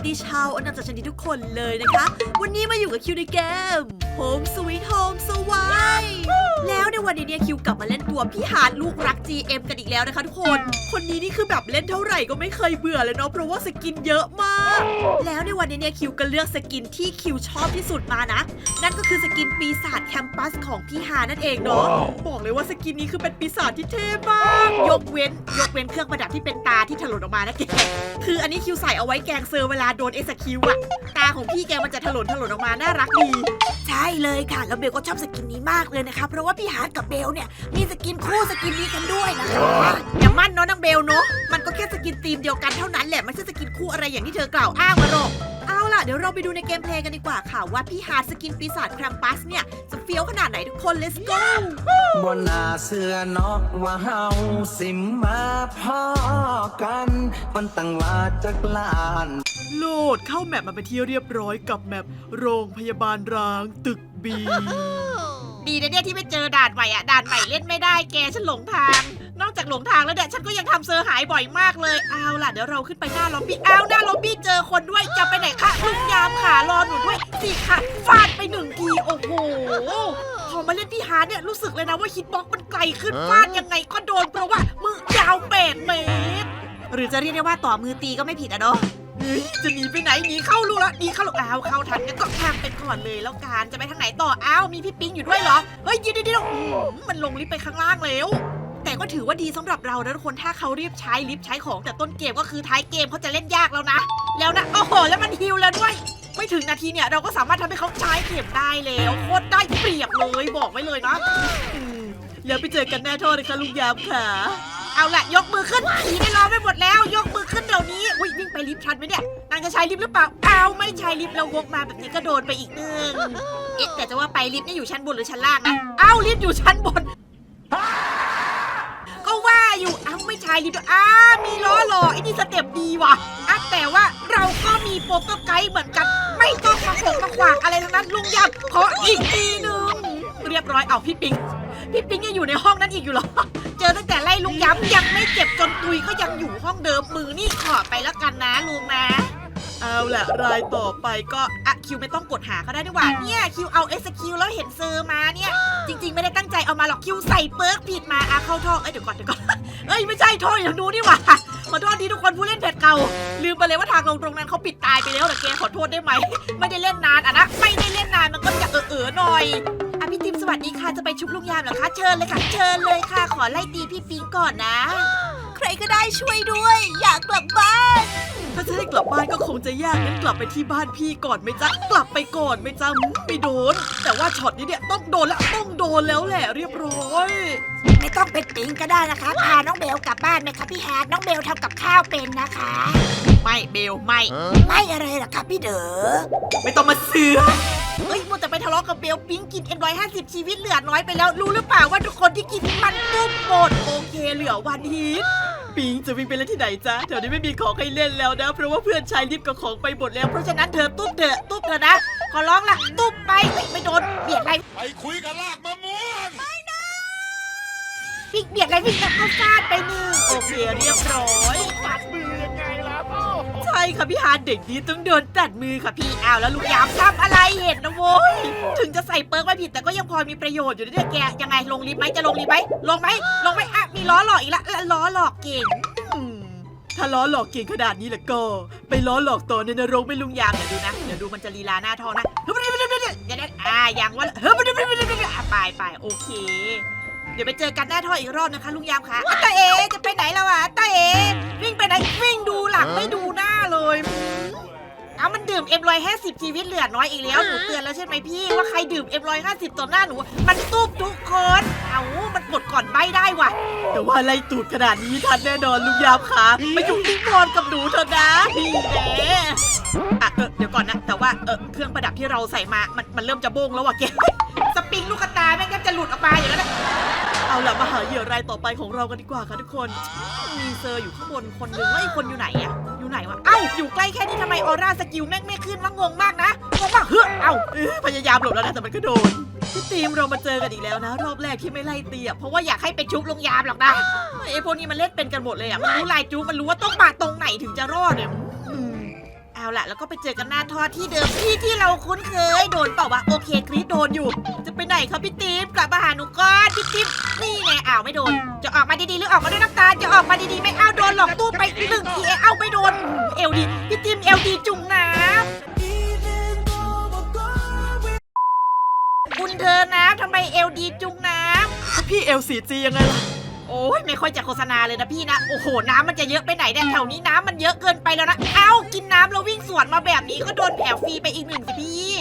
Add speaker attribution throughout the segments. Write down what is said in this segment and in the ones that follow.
Speaker 1: วัสดีชาวอนันตชนิดทุกคนเลยนะคะ วันนี้มาอยู่กับคิวในเกม Home Sweet Home สวายแล้วในวันนี้เนี่ยคิวกลับมาเล่นตัวพี่หาดลูกรัก GM กันอีกแล้วนะคะทุกคน คนนี้นี่คือแบบเล่นเท่าไหร่ก็ไม่เคยเบื่อเลยเนาะเพราะว่าสกินเยอะมากแล้วในวันนี้เนี่ยคิวก็เลือกสกินที่คิวชอบที่สุดมานะ นั่นก็คือสกินปีศาจแคมปัสของพี่ฮานั่นเองเนาะ บอกเลยว่าสกินนี้คือเป็นปีศาจที่เท่มาก ยกเว้น ยกเว้นเครื่องประดับที่เป็นตาที่ถลนออกมานะแกคืออันนี้คิวใส่เอาไว้แกล้งเซอร์เวลาโดนเอสคิวอะตาของพี่แกมันจะถลนถลนออกมาน่ารักดี
Speaker 2: ใช่เลยค่ะแล้วเบลก็ชอบสกินนี้มากเลยนะคะเพราะว่าพี่ฮาร์ดกับเบลเนี่ยมีสกินคู่สกินนี้กันด้วยนะคะ
Speaker 1: อย่ามั่นเนาะนางเบลเนาะ มันก็แค่สกินธีมเดียวกันเท่านั้นแหละไม่ใช่สกินคู่อะไรอย่างที่เธอกล่าวอ้างมาหรอกเอาล่ะ เดี๋ยวเราไปดูในเกมเพลย์กันดีกว่าค่ะ ว่าพี่ฮาร์ดสกินปีศาจแครัมปัสเนี่ย จะเฟี้ยวขนาดไหนทุกคน let's go
Speaker 3: บนหน้าเสื้อนอกว่าเฮาสิมาพ่อกันมันตั้งว่าจักลาน
Speaker 1: โหลดเข้าแมปมาเป็นที่เรียบร้อยกับแมปโรงพยาบาลร้างตึกบี ดีนะเนี่ยที่ไม่เจอด่านใหม่อะด่านใหม่เล่นไม่ได้แกฉันหลงทาง นอกจากหลงทางแล้วเนี่ยฉันก็ยังทำเซอร์หายบ่อยมากเลยเอาล่ะเดี๋ยวเราขึ้นไปหน้าล็อบบี้เอาหน้าล็อบบี้เจอคนด้วยจะไปไหนคะลุงยามขารอหนูด้วยสิค่ะฟาดไปหนึ่งทีโอ้โหพอมาเล่นพี่ฮาร์ดเนี่ยรู้สึกเลยนะว่าฮิตบ็อกซ์มันไกลขึ้นฟาดยังไงก็โดนเพราะว่ามือยาวแปดเมตร หรือจะเรียกได้ว่าต่อมือตีก็ไม่ผิดอะเนาะเฮ้ยจะหนีไปไหนหนีเข้ารูแล้วหนีเข้ารูอ้าวเข้าทันงั้นก็ข้ามไปก่อนเลยแล้วการจะไปทางไหนต่ออ้าวมีพี่ปิงอยู่ด้วยเหรอเฮ้ยเดี๋ยวเดี๋ยวเดี๋ยวอื้อหือมันลงลิฟต์ไปข้างล่างแล้ว แต่ก็ถือว่าดีสำหรับเรานะทุกคนถ้าเขารีบใช้ลิฟต์ใช้ของแต่ต้นเกมก็คือท้ายเกมเขาจะเล่นยากแล้วนะ แล้วนะโอ้โหแล้วมันฮิวแล้วด้วย ไม่ถึงนาทีเนี่ยเราก็สามารถทำให้เขาใช้เข็มได้แล้วโคตรได้เปรียบเลยบอกไว้เลยนะอืมแล้วไปเจอกันแน่โทษนะคะลุงยามค่ะเอาละยกมือขึ้นผีได้รอไปหมดแล้ว ยกมือขึ้นเดี๋ยวนี้อุ้ยวิ่งไปลิฟต์ชันไหมเนี่ยนางจะใช้ลิฟต์หรือเปล่าอ้าวไม่ใช้ลิฟต์แล้วกมาแบบนี้ก็โดนไปอีกนึงเอ๊ะแต่จะว่าไปลิฟต์นี่อยู่ชั้นบนหรือชั้นล่างนะอ้าวลิฟต์อยู่ชั้นบน อยู่อ้าวไม่ใช่ลิฟต์อ้ามีล้อหล่อไอ้นี่สเต็ปดีว่ะอะแต่ว่าเราก็มีโปรโตไกด์เหมือนกัน ไม่ต้องมาขงมาขวางอะไรทั้งนั้นลุงยับขออีกทีหนึ่งเรียบร้อยเอาพี่ปิงพี่ปิงยังอยู่ในห้องนั้นอีกอยู่เหรอ เจอตั้งแต่ไล่ลุงย้ำยังไม่เจ็บจนตุยก็ยังอยู่ห้องเดิมมือนี่ขอไปแล้วกันนะลุงนะ เอาละรายต่อไปก็อะคิวไม่ต้องกดหาก็ได้นี่หว่าเนี่ยคิวเอาเอสคิวแล้วเห็นเซอร์มาเนี่ย จริง ๆ ไม่ได้ตั้งใจเอามาหรอกคิวใส่เปิร์กผิดมาอะเข้าท่อเอ้ยเดี๋ยวก่อนเดี๋ยวก่อนเอ้ยไม่ใช่ท่ออย่างนู้นนี่หว่าขอโทษทีทุกคนผู้เล่นเพจเก่า ลืมไปเลยว่าทางลงตรงนั้นเขาปิดตายไปแล้วแต่แกขอโทษได้ไหม ไม่ได้เล่นนานอะนะไม่ได้เล่นนานมันก็จะเออเออๆหน่อยอะพี่ติมสวัสดีค่ะจะไปชุบลูกยามเหรอคะเชิญเลยค่ะเชิญเลยค่ะ ขอไล่ตีพี่ปิงก่อนนะ
Speaker 2: ใครก็ได้ช่วยด้วย อยากกลับบ้าน
Speaker 1: ถ้าจะให้กลับบ้านก็คงจะยากงั้นกลับไปที่บ้านพี่ก่อนไหมจ๊ะ กลับไปก่อนไหมจ๊ะอืมไม่โดน แต่ว่าช็อตนี้เนี่ยต้องโดนแล้วต้องโดนแล้วแหละเรียบร้อย
Speaker 2: ไม่ต้องเป็นปิงก็ได้นะคะพาน้องเบลกลับบ้านไหมคะพี่ฮาร์ดน้องเบลทำกับข้าวเป็นนะคะ
Speaker 1: ไม่เบลไม่
Speaker 2: ไม่อะไรหรอกค่ะพี่เด๋อ
Speaker 1: ไม่ต้องมาเสือเฮ้ยมัวแต่ไปทะเลาะกับเบลปิงกินเอ็มร้อยห้าสิบชีวิตเหลือน้อยไปแล้ว รู้หรือเปล่าว่าทุกคนที่กินมันตุ้มหมดโอเคเหลือวันฮีท ปิงจะวิ่งไปเล่นที่ไหนจ๊ะแถวนี้ไม่มีของให้เล่นแล้วนะ เพราะว่าเพื่อนชายรีบกับของไปหมดแล้ว เพราะฉะนั้นเธอตุ๊บเถอะตุ๊บเถอะนะ ขอร้องละตุ๊บไปเฮ้ยไม่โดนเบียดอะไร
Speaker 4: ไปคุยกับลากมะม่วง
Speaker 1: วิ่งเบียดอะไรวิ่งแล้วก็ฟาดไปหนึ่งโอเคเรียบร้อย
Speaker 4: ตัดมือยังไงล่ะพ่อ
Speaker 1: ใช่ค่ะพี่ฮาร์ดเด็กนี้ต้องโดนตัดมือค่ะพี่อ้าวแล้วลูกยามทำอะไรเห็นนะโว้ยถึงจะใส่เปิร์กไว้ผิดแต่ก็ยังพอมีประโยชน์อยู่นะเนี่ยแกยังไงลงลิฟต์ไหมจะลงลิฟต์ไหมลงไหมลงไหมอะมีล้อหลอกอีกละและล้อหลอกเก่งอืมถ้าล้อหลอกเก่งขนาดนี้แล้วก็ ไปล้อหลอกต่อในนรกไม่ลุงยามเดี๋ยวดูนะเดี๋ยวดูมันจะลีลาหน้าทองนะเฮ้ยเดี๋ยวเดี๋ยวเดี๋ยวเดี๋ยวอ่าอย่างว่าเฮ้ยเดี๋ยวเดี๋ยวเดี๋ยวอะไปไปโอเค เดี๋ยวไปเจอกันหน้าท่ออีกรอบนะคะลุงยามคะอะตาเอจะไปไหนแล้วอะตาเอวิ่งไปไหนวิ่งดูหลังไม่ดู เลยอืมเอามันดื่มเอ็มร้อยห้าสิบชีวิตเหลือน้อยอีกแล้ว หนูเตือนแล้วใช่ไหมพี่ ว่าใครดื่มเอ็มร้อยห้าสิบต่อหน้าหนู มันตุ๊บทุกคน เอามันกดก่อนใบได้ว่ะ แต่ว่าไล่ตูดขนาดนี้ทันแน่นอนลุงยามคะมาอยู่ที่นอนกับหนูเถอะนะดีแน่อะเออเดี๋ยวก่อนนะ แต่ว่าเออเครื่องประดับที่เราใส่มา มันมันเริ่มจะโบ้งแล้วว่ะแกสปริงลูกกระตาแม่งแทบจะหลุดออกมาอยู่แล้วนะ เอาล่ะมาหาเหยื่อรายต่อไปของเรากันดีกว่าค่ะทุกคน มีเซอร์อยู่ข้างบนคนหนึ่งแล้วอีกคนอยู่ไหนอะอยู่ไหนวะ เอ้า อยู่ใกล้แค่นี้ทำไมออร่าสกิลแม่งไม่ขึ้นวะงงมากนะงงมากเฮ้อเอ้าเอ้ยพยายามหลบแล้วนะแต่มันก็โดนพี่ทีมเรามาเจอกันอีกแล้วนะ รอบแรกที่ไม่ไล่ตีอะเพราะว่าอยากให้ไปชุบลงยามหรอกนะไอ้พวกนี้มันเล่นเป็นกันหมดเลยอะมันรู้ลายจูมันรู้ว่าต้องมาตรงไหนถึงจะรอดเนี่ยเอาล่ะ แล้วก็ไปเจอกันหน้าทอที่เดิมที่ที่เราคุ้นเคย โดนเปล่าวะโอเคคริสโดนอยู่ จะไปไหนครับพี่ติ๊บกลับมาหาหนูก่อนาวไม่โดน จะออกมาดีๆหรือออกมาด้วยน้ำตา จะออกมาดีๆไม่เอาโดนหลอกตู้ไปหนึ่งทีเอาไม่โดน เอลดีพี่ติ๊บเอลดีจุ่มน้ำคุณเธอนะทำไมเอลดีจุ่มน้ำพี่เอลสีจียังไงล่ะโอ้ยไม่ค่อยจะโฆษณาเลยนะพี่นะ โอ้โห น้ำมันจะเยอะไปไหนเนี่ยแถวนี้น้ำมันเยอะเกินไปแล้วนะ เอ้า กินน้ำแล้ววิ่งสวนมาแบบนี้ก็โดนแผลฟรีไปอีกหนึ่งสิพี่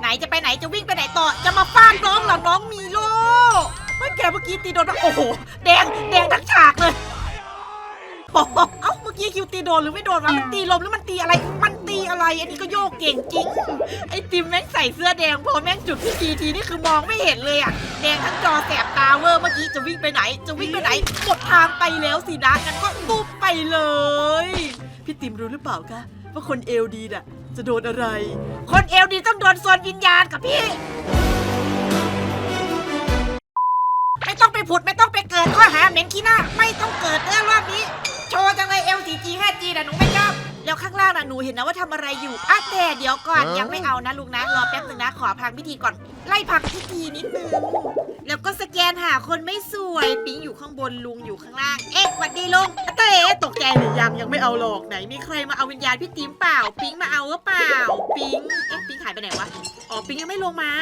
Speaker 1: ไหนจะไปไหนจะวิ่งไปไหนต่อ จะมาฟาดน้องเหรอน้องมีโล่ เมื่อแกเมื่อกี้ตีโดนโอ้โห แดงแดงทั้งฉากเลยโอ้โหเอ้าเมื่อกี้คิวตีโดนหรือไม่โดนวะมันตีลมหรือมันตีอะไร มันตีอะไร อันนี้ก็โยกเก่งจริง ไอ้ติมแม่งใส่เสื้อแดงพอแม่งจุดที่ทีทีนี่คือมองไม่เห็นเลยอะแดงทั้งจอแสบตาเวอร์เมื่อกี้จะวิ่งไปไหน จะวิ่งไปไหนหมดทางไปแล้วสินะงั้นก็ตุ๊บไปเลย พี่ติมรู้หรือเปล่าคะว่าคนเอลดีน่ะจะโดนอะไร คนเอลดีต้องโดนส่วนวิญญาณกับพี่ ไม่ต้องไปผุดไม่ต้องไปเกิดข้อหาเหม็นขี้หน้า ไม่ต้องเกิดเรื่องรอบนี้ โชว์จังเลย L4G 5G นะหนูไม่ชอบแล้วข้างล่างน่ะหนูเห็นนะว่าทำอะไรอยู่อะแต่เดี๋ยวก่อนยังไม่เอานะลุงนะรอแป๊บหนึ่งนะขอพังพิธีก่อนไล่พังพิธีนิดนึงแล้วก็สแกนหาคนไม่สวยปิงอยู่ข้างบนลุงอยู่ข้างล่าง เอ๊ะสวัสดีลุงอะเต้ตกใจหรือยังยังไม่เอาหรอกไหนมีใครมาเอาวิญญาณพี่ติ๋มเปล่า ปิงมาเอาหรือเปล่า ปิงเอ๊ะปิงหายไปไหนวะ อ๋อปิงยังไม่ลงมา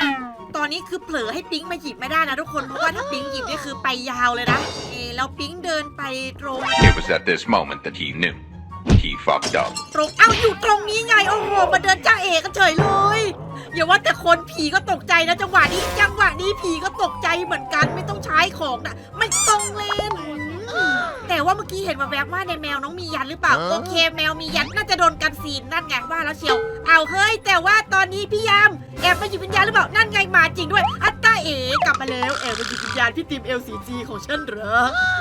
Speaker 1: ตอนนี้คือเผลอให้ปิงมาหยิบไม่ได้นะทุกคน เพราะว่าถ้าปิงหยิบนี่คือไปยาวเลยนะเอ๊ะแล้วปิงเดินไปตรง
Speaker 5: It was at this moment that he knew. He fucked up.
Speaker 1: ตรง เอ้าอยู่ตรงนี้ไง โอ้โห มาเดินจ้าเอกกันเฉยเลย อย่าว่าแต่คนผีก็ตกใจนะจังหวะนี้ จังหวะนี้ผีก็ตกใจเหมือนกัน ไม่ต้องใช้ของนะ ไม่ต้องเล่นอืม แต่ว่าเมื่อกี้เห็นมาแวบว่าในแมวน้องมียันหรือเปล่า โอเค แมวมียันน่าจะโดนกันซีนนั่นไงว่าแล้วเชียวเอาเฮ้ย แต่ว่าตอนนี้พี่ยามแอบมาหยิบวิญญาณหรือเปล่านั่นไงมาจริงด้วย อัตตาเอ๋กลับมาแล้วแอบมาหยิบวิญญาณพี่ติม LCG ของฉันเหรอ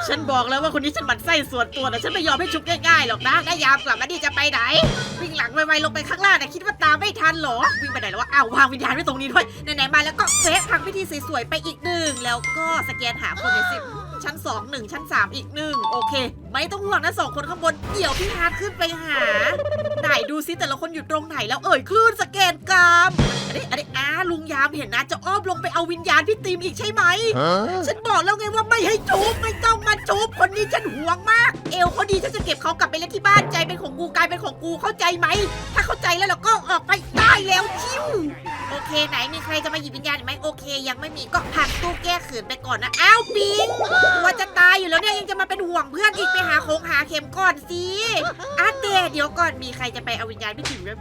Speaker 1: ฉันบอกแล้วว่าคนนี้ฉันหมันไส้ส่วนตัวนะฉันไม่ยอมให้ชุบง่ายๆหรอกนะได้ยามกลับมาดิจะไปไหนวิ่งหลังไวๆลงไปข้างล่างนะคิดว่าตามไม่ทันเหรอวิ่งไปไหนแล้ววะอ้าววางวิญญาณไว้ตรงนี้ด้วยไหนๆมาแล้วก็เฟซทางพิธีสวยๆไปอีกหนึ่งแล้วก็สแกนหาคนในสิบ ชั้นสองหนึ่งชั้นสามอีกหนึ่งโอเค ไม่ต้องห่วงนะสองคนข้างบน เดี๋ยวพี่ฮาร์ดขึ้นไปหา ไหนดูซิแต่ละคนอยู่ตรงไหนแล้วเอ่ยคลื่นสแกนกรรมอันนี้อันนี้อ้าลุงยามเห็นนะจะอ้อมลงไปเอาวิญญาณพี่ตีมอีกใช่ไหม ฉันบอกแล้วไงว่าไม่ให้จูบไม่ต้องมาจูบคนนี้ฉันห่วงมาก เอวเขาดีฉันจะเก็บเขากลับไปเล่นที่บ้านใจเป็นของกูกลายเป็นของกูเข้าใจไหม ถ้าเข้าใจแล้วเราก็ออกไปได้แล้วชิว โอเคไหนมีใครจะมาหยิบวิญญาณอีกไหมโอเค ยังไม่มีก็ผักตู้แก้ขืนไปก่อนนะอ้าวปิงตัวจะตายอยู่แล้วเนี่ยยังจะมาเป็นห่วงเพื่อนอีกไปหาโคงหาเข็มก่อนสิอาเตเดี๋ยวก่อนมีใครจะไปเอาวิญญาณพี่ติ๋วแบบ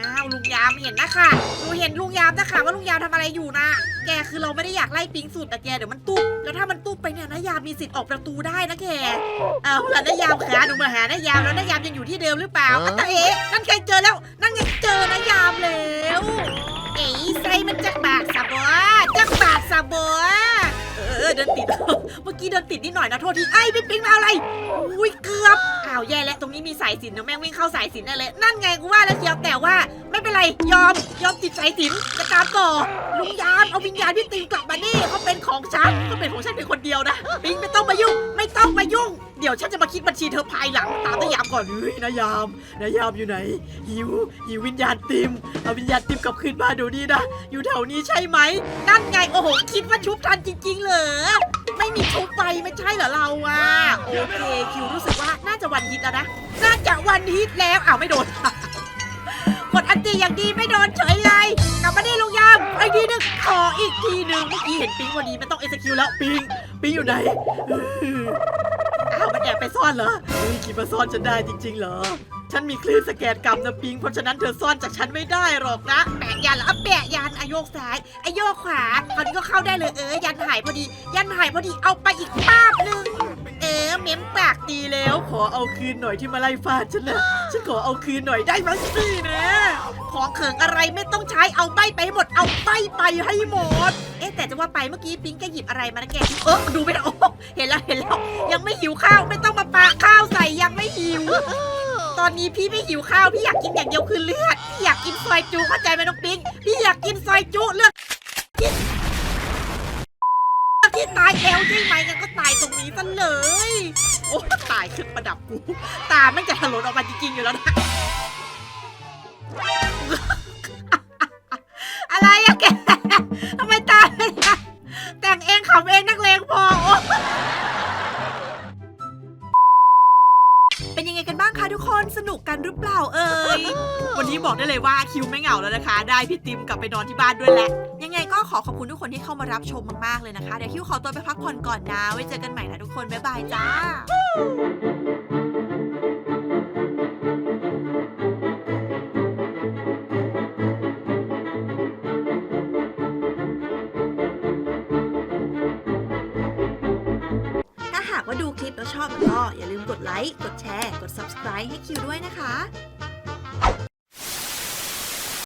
Speaker 1: อ้าวลุงยามเห็นนะค่ะหนูเห็นลุงยามนะค่ะว่าลุงยามทำอะไรอยู่นะ แกคือเราไม่ได้อยากไล่ปิงสุดแต่แกเดี๋ยวมันตุ๊บแล้วถ้ามันตุ๊บไปเนี่ยนายามมีสิทธิ์ออกประตูได้นะแกเอาล่ะนายามขาหนูมาหานายามแล้วนายามยังอยู่ที่เดิมหรือเปล่าอาเอ๋นั่นใครเจอแล้ว นั่นไงเจอนายามแล้ว เอ๋ใส่มันจักบาทสะบัวจักบาทสะบัวเออเดินติด เมื่อกี้เดินติดนิดหน่อยนะโทษทีไอ้ปิ๊งปิ๊งมาอะไร อุ้ยเกือบ อ้าวแย่แล้วตรงนี้มีสายสินเดี๋ยวแม่งวิ่งเข้าสายสินแน่เลย นั่นไงกูว่าแล้วเชียวแต่ว่าไม่เป็นไรยอมยอมติดสายสินจะตามต่อลุงยามเอาวิญญาณพี่ติงกลับมานี่เขาเป็นของฉันเขาเป็นของฉันเป็นคนเดียวนะปิงไม่ต้องมายุ่ง ไม่ต้องมายุ่ง เดี๋ยวฉันจะมาคิดบัญชีเธอภายหลังตามนายามก่อนเฮ้ยนายามนายามอยู่ไหนหิวหิววิญญาณติมเอาวิญญาณติมกลับคืนมาเดี๋ยวนี้นะอยู่แถวนี้ใช่ไหมนั่นไงโอ้โหคิดว่าชุบทันจริงๆเหรอ ไม่มีชุบไปไม่ใช่เหรอเราอะโอเคคิวรู้สึกว่าน่าจะวันฮิตแล้วนะน่าจะวันฮิตแล้วอ้าวไม่โดนกดอันตีอย่างดีไม่โดนเฉยเลยกลับมานี่ลุงยามไอ้ทีหนึงขออีกทีหนึ่งเมื่อกี้เห็นปิงพอดีไม่ต้องเอสคิวแล้วปิงปิงอยู่ไหนอ้าวมันแอบไปซ่อนเหรอคิดมาซ่อนฉันได้จริงๆเหรอ ฉันมีคลื่นสแกนกรรมนะปิง เพราะฉะนั้นเธอซ่อนจากฉันไม่ได้หรอกนะ แปะยันแล้วแปะยันอโยกซ้ายอโยกขวาคราวนี้ก็เข้าได้เลยเออยันหายพอดี ยันหายพอดีเอาไปอีกป้าบหนึ่งเออเม้มปากดีแล้ว ขอเอาคืนหน่อยที่มาไล่ฟาดฉันนะฉันขอเอาคืนหน่อยได้ไหมสินะของเขิงอะไรไม่ต้องใช้เอาใบไปให้หมดเอาใบไปให้หมด เอ๊ะแต่จะว่าไปเมื่อกี้ปิงแกหยิบอะไรมานะแกเออดูไม่ได้โอ้เห็นแล้วเห็นแล้วยังไม่หิวข้าวไม่ต้องมาปาข้าวใส่ยังไม่หิว ตอนนี้พี่ไม่หิวข้าวพี่อยากกินอย่างเดียวคือเลือดพี่อยากกินซอยจูเข้าใจไหมน้องปิงพี่อยากกินซอยจูเลือดที่ตายเอวใช่ไหมงั้นก็ตายตรงนี้ซะเลย โอ้ตายขึ้นประดับกู ตาไม่งจะถลนออกมาจริงๆอยู่แล้วนะอะไรอะแกทำไมตายแต่งเองขำเองนักเลงพอโห
Speaker 2: รือเปล่าเอ่ย
Speaker 1: วันนี้บอกได้เลยว่าคิวไม่เหงาแล้วนะคะ ได้พี่ติมกลับไปนอนที่บ้านด้วยแหละ
Speaker 2: ยังไงก็ขอขอบคุณทุกคนที่เข้ามารับชมมากๆเลยนะคะ เดี๋ยวคิวขอตัวไปพักผ่อนก่อนนะ ไว้เจอกันใหม่นะทุกคน บ๊ายบายจ้า ชอบแล้วก็อย่าลืมกดไลค์ กดแชร์ กด subscribe ให้คิวด้วยนะคะ